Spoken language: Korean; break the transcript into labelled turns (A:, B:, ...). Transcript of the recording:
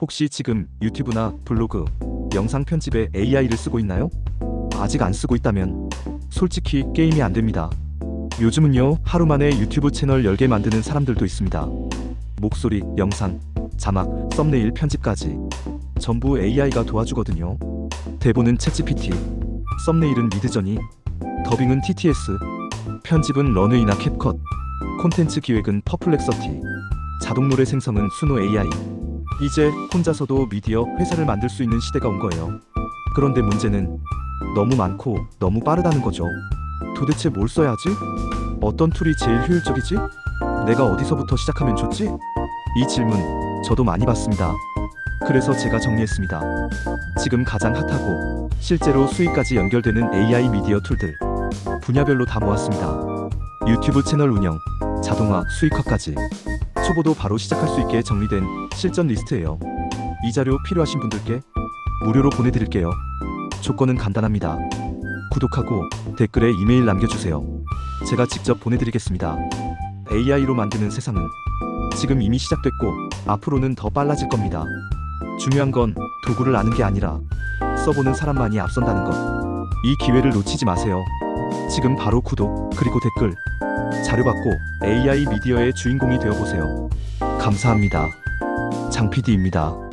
A: 혹시 지금 유튜브나 블로그, 영상 편집에 AI를 쓰고 있나요? 아직 안 쓰고 있다면 솔직히 게임이 안 됩니다. 요즘은요, 하루 만에 유튜브 채널 10개 만드는 사람들도 있습니다. 목소리, 영상, 자막, 썸네일 편집까지 전부 AI가 도와주거든요. 대본은 챗GPT, 썸네일은 미드저니, 더빙은 TTS, 편집은 런웨이나 캡컷, 콘텐츠 기획은 퍼플렉서티, 자동 노래 생성은 수노 AI. 이제 혼자서도 미디어 회사를 만들 수 있는 시대가 온 거예요. 그런데 문제는 너무 많고 너무 빠르다는 거죠. 도대체 뭘 써야 하지? 어떤 툴이 제일 효율적이지? 내가 어디서부터 시작하면 좋지? 이 질문 저도 많이 받습니다. 그래서 제가 정리했습니다. 지금 가장 핫하고 실제로 수익까지 연결되는 AI 미디어 툴들 분야별로 다 모았습니다. 유튜브 채널 운영, 자동화, 수익화까지 초보도 바로 시작할 수 있게 정리된 실전 리스트예요. 이 자료 필요하신 분들께 무료로 보내드릴게요. 조건은 간단합니다. 구독하고 댓글에 이메일 남겨주세요. 제가 직접 보내드리겠습니다. AI로 만드는 세상은 지금 이미 시작됐고 앞으로는 더 빨라질 겁니다. 중요한 건 도구를 아는 게 아니라 써보는 사람만이 앞선다는 것. 이 기회를 놓치지 마세요. 지금 바로 구독 그리고 댓글 자료받고 AI 미디어의 주인공이 되어보세요. 감사합니다. 장 PD입니다.